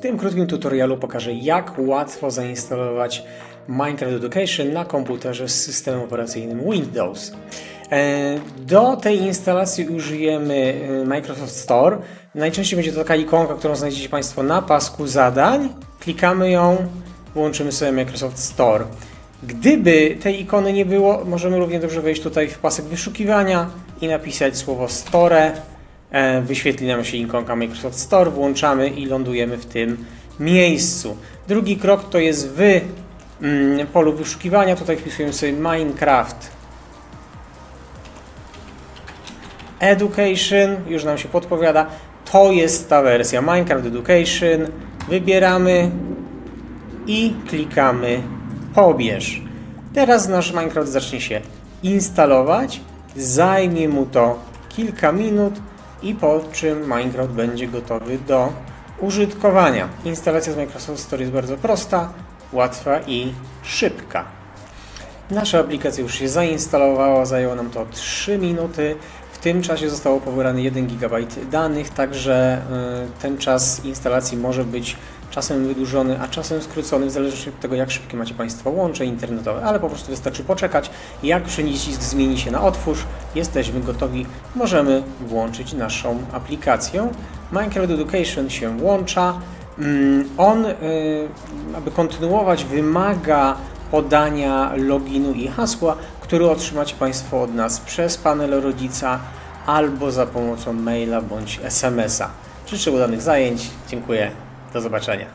W tym krótkim tutorialu pokażę jak łatwo zainstalować Minecraft Education na komputerze z systemem operacyjnym Windows. E, Do tej instalacji użyjemy e, Microsoft Store. Najczęściej będzie to taka ikonka, którą znajdziecie Państwo na pasku zadań. Klikamy ją, włączymy sobie Microsoft Store. Gdyby tej ikony nie było, możemy równie dobrze wejść tutaj w pasek wyszukiwania i napisać słowo Store. E, Wyświetli nam się ikonka Microsoft Store, włączamy i lądujemy w tym miejscu. Drugi krok to jest w mm, polu wyszukiwania. Tutaj wpisujemy sobie Minecraft Education, już nam się podpowiada. To jest ta wersja Minecraft Education. Wybieramy i klikamy pobierz. Teraz nasz Minecraft zacznie się instalować. Zajmie mu to kilka minut i po czym Minecraft będzie gotowy do użytkowania. Instalacja z Microsoft Store jest bardzo prosta, łatwa i szybka. Nasza aplikacja już się zainstalowała, zajęło nam to 3 minuty. W tym czasie zostało pobierane 1 GB danych, także y, ten czas instalacji może być czasem wydłużony, a czasem skrócony, w zależności od tego, jak szybkie macie Państwo łącze internetowe, ale po prostu wystarczy poczekać. Jak przycisk zmieni się na otwórz, jesteśmy gotowi, możemy włączyć naszą aplikację. Minecraft Education się włącza. Mm, On, y, aby kontynuować, wymaga podania loginu i hasła, który otrzymacie Państwo od nas przez panel rodzica albo za pomocą maila bądź SMS-a. Życzę udanych zajęć. Dziękuję. Do zobaczenia.